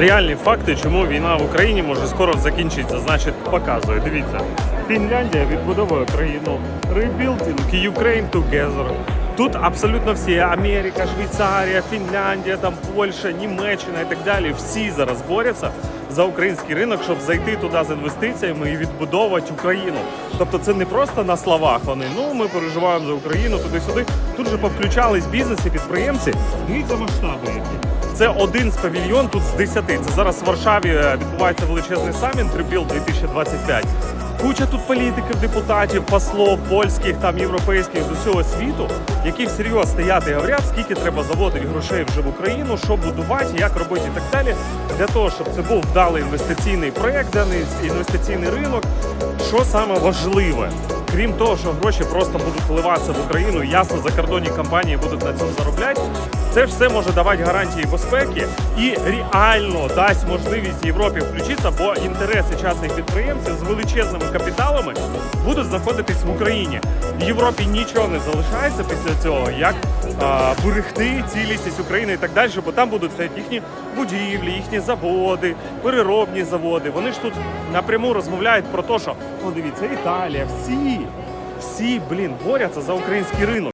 реальні факти, чому війна в Україні може скоро закінчитися. Значить, показує. Дивіться, Фінляндія відбудовує країну. Rebuilding Ukraine together. Тут абсолютно всі Америка, Швейцарія, Фінляндія, там Польща, Німеччина і так далі. Всі зараз борються за український ринок, щоб зайти туди з інвестиціями і відбудовувати Україну. Тобто це не просто на словах. Вони ну ми переживаємо за Україну туди-сюди. Тут же повключались бізнеси, підприємці. Дивіться масштаби. Це один з павільйон тут з 10. Це зараз в Варшаві е, відбувається величезний саміт Rebuild 2025. Куча тут політиків, депутатів, послов польських, там європейських з усього світу, які всерйоз стоять і говорять, скільки треба заводити грошей вже в Україну, що будувати, як робити і так далі, для того, щоб це був вдалий інвестиційний проєкт, даний інвестиційний ринок. Що саме важливе? Крім того, що гроші просто будуть вливатися в Україну, ясно, закордонні компанії будуть на цьому заробляти. Це все може давати гарантії безпеки і реально дасть можливість Європі включитися, бо інтереси частних підприємців з величезними капіталами будуть знаходитись в Україні. В Європі нічого не залишається після цього, як а, берегти цілісність України і так далі, бо там будуть стояти їхні будівлі, їхні заводи, переробні заводи. Вони ж тут напряму розмовляють про те, що ну дивіться, Італія, всі, всі, блін, борються за український ринок.